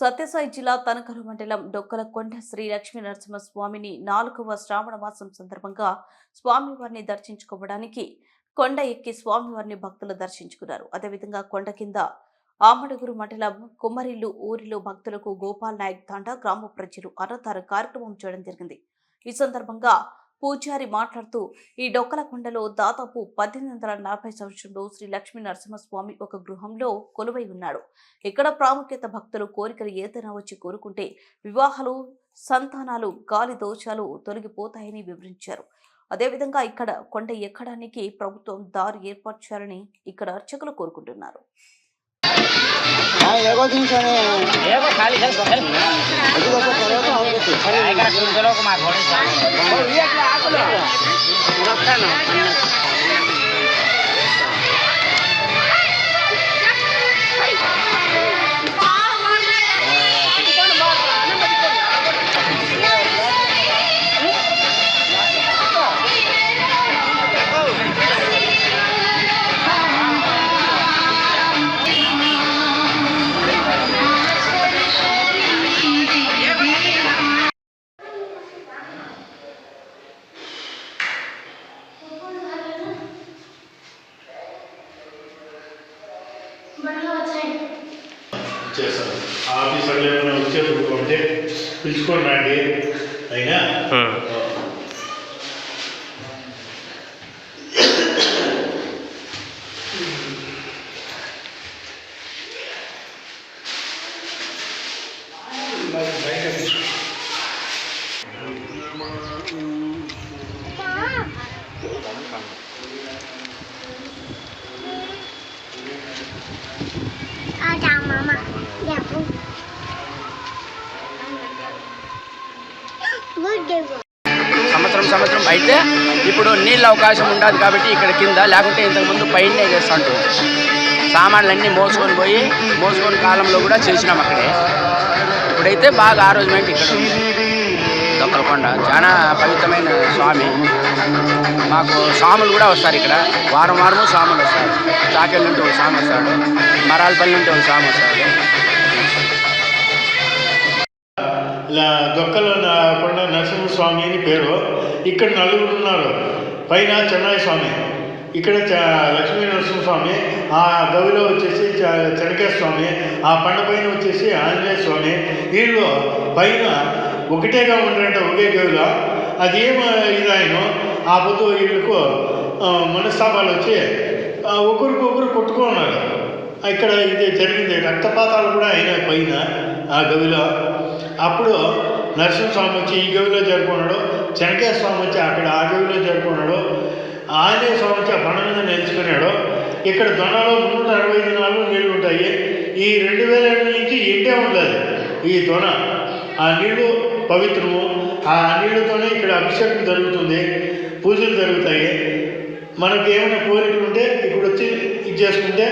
సత్యసాయి జిల్లా తనకరు మండలం డొక్కల కొండ శ్రీ లక్ష్మీ నరసింహస్వామిని నాలుగవ శ్రావణ మాసం సందర్భంగా స్వామివారిని దర్శించుకోవడానికి కొండ ఎక్కి స్వామివారిని భక్తులు దర్శించుకున్నారు. అదేవిధంగా కొండ కింద ఆమడుగురు మండలం కుమ్మరిల్లు ఊరిలో భక్తులకు గోపాల్ నాయక్ తాండా గ్రామ ప్రజలు అన్నదాన కార్యక్రమం చేయడం జరిగింది. ఈ సందర్భంగా పూజారి మాట్లాడుతూ ఈ డొక్కల కొండలో దాదాపు పద్దెనిమిది వందల నలభై సంవత్సరంలో శ్రీ లక్ష్మీ నరసింహస్వామి ఒక గృహంలో కొలువై ఉన్నాడు. ఇక్కడ ప్రాముఖ్యత భక్తులు కోరికలు ఏదైనా వచ్చి కోరుకుంటే వివాహాలు సంతానాలు గాలి దోషాలు తొలగిపోతాయని వివరించారు. అదేవిధంగా ఇక్కడ కొండ ఎక్కడానికి ప్రభుత్వం దారి ఏర్పాటు ఇక్కడ అర్చకులు కోరుకుంటున్నారు. ఏగో తినసానే ఏగో ఖాళీ సార్ సోహెల్ అది దొక చేశారు ఆ ఆఫీసర్లు ఏమైనా వచ్చేటప్పుడు అంటే పిలుచుకొని రండి అయినా Thank you. సంవత్సరం సంవత్సరం. అయితే ఇప్పుడు నీళ్ళ అవకాశం ఉండదు కాబట్టి ఇక్కడ కింద లేకుంటే ఇంతకుముందు పైనే చేస్తుంటాం సామాన్లన్నీ మోసుకొని పోయి మోసుకొని కాలంలో కూడా చేసినాం అక్కడే. ఇప్పుడైతే బాగా ఆరోగ్యమైన ఇక్కడ దొక్కలకొండ చాలా పవిత్రమైన స్వామి. మాకు స్వాములు కూడా వస్తారు ఇక్కడ. వారం వారము స్వాములు వస్తారు. చాకెళ్ళ నుండి ఒక స్వామి వస్తాడు. మరాలపల్లి నుండి ఒక స్వామి వస్తాడు. దొక్కల నా- కొండ నరసింహస్వామి అని పేరు. ఇక్కడ నలుగురు ఉన్నారు. పైన చెన్నై స్వామి. ఇక్కడ చ- లక్ష్మీ నరసింహస్వామి ఆ గవిలో వచ్చేసి చెనకేశ్వర స్వామి ఆ పండ పైన వచ్చేసి ఆంజనేయ స్వామి. వీళ్ళు పైన ఒకటేగా ఉంటారంట ఒకే గవిలో అది ఏం ఇదాయన ఆ పొద్దు వీళ్ళకు మనస్తాపాలు వచ్చి ఒకరికొకరు కొట్టుకున్నారు ఇక్కడ ఇది జరిగింది. రక్తపాతాలు కూడా అయినాయి పైన ఆ గవిలో అప్పుడు నరసింహస్వామి వచ్చి ఈ గవిలో చేరుకున్నాడు చెనకేశ్వర స్వామి వచ్చి అక్కడ ఆ గవిలో చేరుకున్నాడు ఆంజనేయ స్వామి వచ్చి ఆ బండ మీద నిలుచుకున్నాడు. ఇక్కడ దొనలో మున్నూట అరవై ఐదు నాలుగు నీళ్ళు ఉంటాయి. ఈ రెండు వేల ఏళ్ళ నుంచి ఎండే ఉండదు ఈ దొన. ఆ నీళ్ళు పవిత్రము. ఆ నీళ్ళతోనే ఇక్కడ అభిషేకం జరుగుతుంది పూజలు జరుగుతాయి. మనకి ఏమైనా కోరికలు ఉంటే ఇప్పుడు వచ్చి ఇది చేసుకుంటే